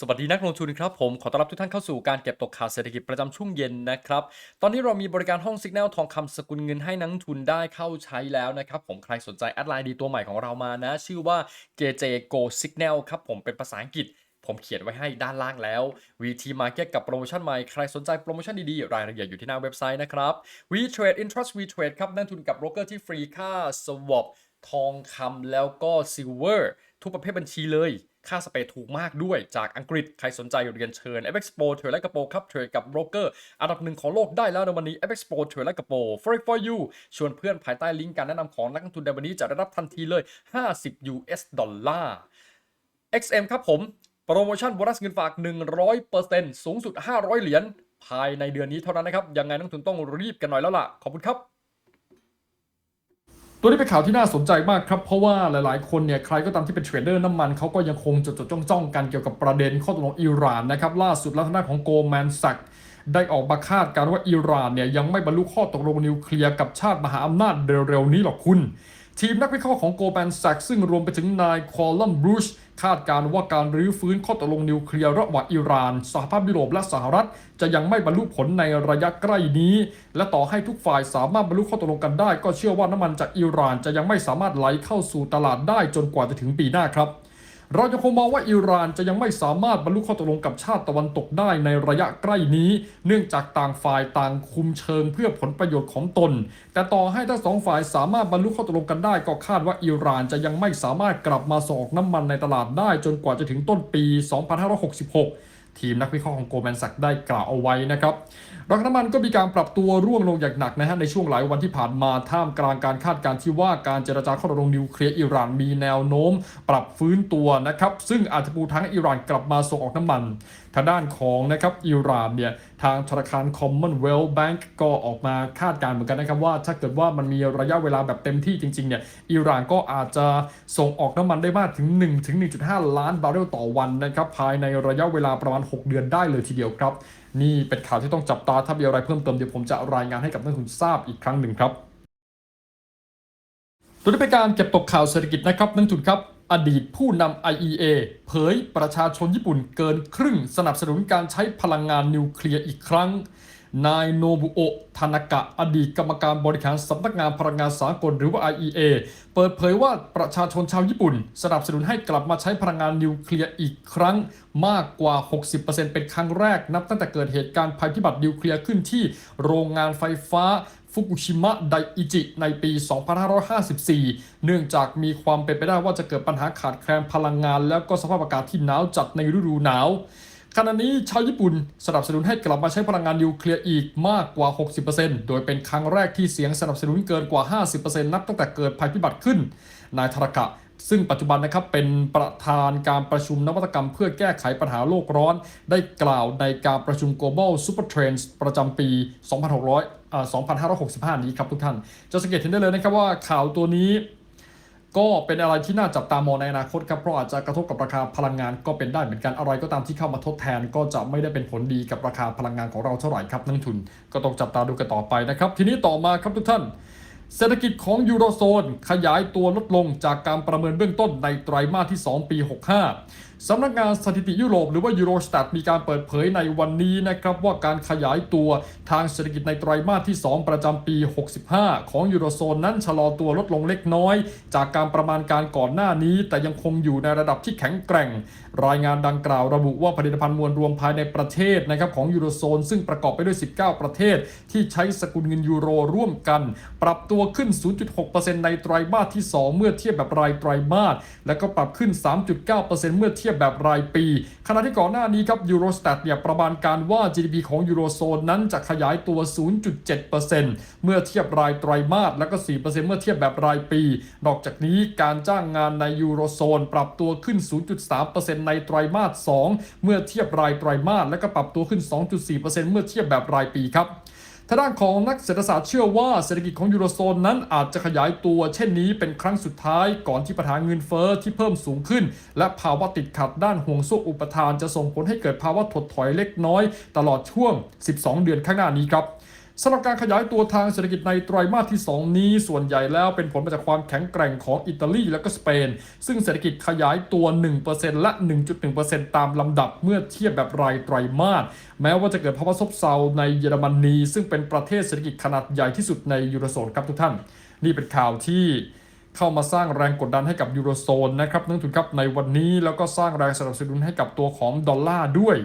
สวัสดีนักลงทุนครับผมขอต้อนรับทุกท่านเข้าสู่การเก็บตกข่าวเศรษฐกิจประจำช่วงเย็นนะครับ ตอนนี้เรามีบริการห้องสัญญาณทองคำสกุลเงินให้นักลงทุนได้เข้าใช้แล้วนะครับผมใครสนใจแอดไลน์ดีตัวใหม่ของเรามานะ ชื่อว่า JJ Go Signal ครับผมเป็นภาษาอังกฤษผมเขียนไว้ให้ด้านล่างแล้ว VT Market กับโปรโมชั่นใหม่ ใครสนใจโปรโมชั่นดีๆ รายละเอียดอยู่ที่หน้าเว็บไซต์นะครับ WeTrade Intrust WeTrade ครับนักลงทุนกับโบรกเกอร์ที่ฟรีค่า swap ทองคำแล้วก็ซิลเวอร์ทุกประเภทบัญชีเลย ค่าสเปรดถูกมากด้วยจากอังกฤษ ใครสนใจเรียนเชิญ f x p o เทรดและกระโปครับเทรดกับโบรกเกอร์อันดับหนึ่งของโลกได้แล้วในวันนี้ f x p o เทรดและกระโป Forex for you ชวนเพื่อนภายใต้ลิงก์การแนะนำของนักลงทุนในวันนี้จะได้รับทันทีเลย 50 US ดอลลาร์ XM ครับผม โปรโมชั่นโบนัสเงินฝาก 100%สูงสุด 500 เหรียญภายในเดือนนี้เท่านั้นนะครับ ยังไงนักลงทุนต้องรีบกันหน่อยแล้วล่ะ ขอบคุณครับ ตัวนี้เป็นข่าวที่น่าสนใจมากครับ เพราะว่าหลายๆ คนเนี่ยใครก็ตามที่เป็นเทรดเดอร์น้ำมันเขาก็ยังคงจดจดจ้องจ้องกันเกี่ยวกับประเด็นข้อตกลงอิหร่านนะครับล่าสุดแล้วทางด้านของโกลแมนสักได้ออกมาคาดการว่าอิหร่านเนี่ยยังไม่บรรลุข้อตกลงนิวเคลียร์กับชาติมหาอำนาจเร็วๆนี้หรอกคุณ ทีมนักวิเคราะห์ของโกลแมนแซกซึ่งรวมไปถึงนายคอลัมบรูชคาดการว่าการรื้อฟื้นข้อตกลงนิวเคลียร์ระหว่างอิหร่าน สหภาพยุโรปและสหรัฐ จะยังไม่บรรลุผลในระยะใกล้นี้ และต่อให้ทุกฝ่ายสามารถบรรลุข้อตกลงกันได้ ก็เชื่อว่าน้ำมันจากอิหร่านจะยังไม่สามารถไหลเข้าสู่ตลาดได้จนกว่าจะถึงปีหน้าครับ เราจะคงมองว่าอิหร่านจะยังไม่สามารถบรรลุข้อตกลงกับชาติตะวันตกได้ในระยะใกล้นี้ เนื่องจากต่างฝ่ายต่างคุมเชิงเพื่อผลประโยชน์ของตน แต่ต่อให้ทั้งสองฝ่ายสามารถบรรลุข้อตกลงกันได้ ก็คาดว่าอิหร่านจะยังไม่สามารถกลับมาส่งออกน้ำมันในตลาดได้จนกว่าจะถึงต้นปี 2566 ทีมนักวิเคราะห์ของโกลแมนสักได้กล่าวเอาไว้นะครับราคาน้ำมันก็มีการปรับตัวร่วงลงอย่างหนักนะฮะในช่วงหลายวันที่ผ่านมาท่ามกลางการคาดการณ์ที่ว่าการเจรจาข้อตกลงนิวเคลียร์อิหร่านมีแนวโน้ม ปรับฟื้นตัวนะครับซึ่งอาจจะปูทางอิหร่านกลับมาส่งออกน้ำมันทางด้านของนะครับอิหร่านเนี่ยทางธนาคาร Commonwealth Bank ก็ออกมาคาดการณ์เหมือนกันนะครับว่า ถ้าเกิดว่ามันมีระยะเวลาแบบเต็มที่จริงๆเนี่ยอิหร่านก็อาจจะส่งออกน้ำมันได้มากถึง 1 ถึง 1.5 ล้านบาร์เรลต่อวันนะครับภายในระยะเวลาประมาณ 6 เดือนได้เลยทีเดียวครับ นี่เป็นข่าวที่ต้องจับตาถ้ามีอะไรเพิ่มเติมเดี๋ยวผมจะรายงานให้กับนักลงทุนทราบอีกครั้งหนึ่งครับตัวนี้เป็นการเก็บตกข่าวเศรษฐกิจนะครับนักทุนครับ อดีตผู้นำ IEA เผยประชาชนญี่ปุ่นเกินครึ่งสนับสนุนการใช้พลังงานนิวเคลียร์อีกครั้ง นายโนบุโอะทานากะอดีตกรรมการบริหารสำนักงานพลังงานสากลหรือว่า IEA เปิดเผยว่าประชาชนชาวญี่ปุ่น สนับสนุนให้กลับมาใช้พลังงานนิวเคลียร์อีกครั้ง มากกว่า 60%เป็นครั้งแรกนับตั้งแต่เกิดเหตุการณ์ภัยพิบัตินิวเคลียร์ขึ้นที่โรงงานไฟฟ้า ฟุกุชิมะไดอิจิในปี 2554 เนื่องจากมีความเป็นไปได้ว่าจะเกิดปัญหาขาดแคลนพลังงาน แล้วก็สภาพอากาศที่หนาวจัดในฤดูหนาวขณะนี้ชาวญี่ปุ่นสนับสนุนให้กลับมาใช้พลังงานนิวเคลียร์อีกมากกว่า 60%โดยเป็นครั้งแรกที่เสียงสนับสนุนเกินกว่า 50%นับตั้งแต่เกิดภัยพิบัติขึ้น นายธารกะ ซึ่งปัจจุบันนะครับเป็นประธานการประชุมนวัตกรรมเพื่อแก้ไขปัญหาโลกร้อน ได้กล่าวในการประชุม Global Super Trends ประจำปี 2600 2565 นี้ครับทุกท่าน จะสังเกตเห็นได้เลยนะครับว่าข่าวตัวนี้ก็เป็นอะไรที่น่าจับตามองในอนาคตครับเพราะอาจจะกระทบกับราคาพลังงานก็เป็นได้เหมือนกันอะไรก็ตามที่เข้ามาทดแทน ก็จะไม่ได้เป็นผลดีกับราคาพลังงานของเราเท่าไหร่ครับนักทุน ก็ต้องจับตาดูกันต่อไปนะครับ ทีนี้ต่อมาครับทุกท่าน เศรษฐกิจของยูโรโซนขยายตัวลดลงจากการประเมินเบื้องต้นในไตรมาสที่ 2 ปี 65สำนักงานสถิติยุโรปหรือว่า Eurostat มีการเปิดเผยในวันนี้นะครับว่าการขยายตัวทางเศรษฐกิจในไตรมาสที่ 2 ประจำปี 65 ของยูโรโซนนั้นชะลอตัวลดลงเล็กน้อย จากการประมาณการก่อนหน้านี้ แต่ยังคงอยู่ในระดับที่แข็งแกร่ง รายงานดังกล่าวระบุว่าผลิตภัณฑ์มวลรวมภายในประเทศนะครับของยูโรโซน ซึ่งประกอบไปด้วย 19 ประเทศ ที่ใช้สกุลเงินยูโรร่วมกัน ปรับตัวขึ้น 0.6%ในไตรมาสที่ 2 เมื่อเทียบแบบรายไตรมาสและก็ปรับขึ้น 3.9%เมื่อเทียบียบแบบรายปี ขณะที่ก่อนหน้านี้ครับยูโรส t ต t เนี่ยประมาณการว่า GDP ของยูโรโซนนั้นจะขยายตัว 0.7%เมื่อเทียบรายไตรมาสและก็ 4%เมื่อเทียบแบบรายปี นอกจากนี้การจ้างงานในยูโรโซน ปรับตัวขึ้น 0.3%ในไตรมาส 2 เมื่อเทียบรายไตรมาสและก็ปรับตัวขึ้น 2.4%เมื่อเทียบแบบรายปีครับ ทางด้านของนักเศรษฐศาสตร์เชื่อว่าเศรษฐกิจของยูโรโซนนั้นอาจจะขยายตัวเช่นนี้เป็นครั้งสุดท้ายก่อนที่ปัญหาเงินเฟ้อที่เพิ่มสูงขึ้น และภาวะติดขัดด้านห่วงโซ่อุปทาน จะส่งผลให้เกิดภาวะถดถอยเล็กน้อย ตลอดช่วง 12 เดือนข้างหน้านี้ครับ สำหรับการขยายตัวทางเศรษฐกิจในไตรมาสที่ 2 นี้ส่วนใหญ่แล้วเป็นผลมาจากความแข็งแกร่งของอิตาลีและก็สเปน ซึ่งเศรษฐกิจขยายตัว 1%และ 1.1%ตามลำดับเมื่อเทียบแบบรายไตรมาสแม้ว่าจะเกิดภาวะซบเซาในเยอรมนี ซึ่งเป็นประเทศเศรษฐกิจขนาดใหญ่ที่สุดในยูโรโซนครับทุกท่าน นี่เป็นข่าวที่เข้ามาสร้างแรงกดดันให้กับยูโรโซนนะครับนักลงทุนครับในวันนี้แล้วก็สร้างแรงสนับสนุนให้กับตัวของดอลลาร์ด้วย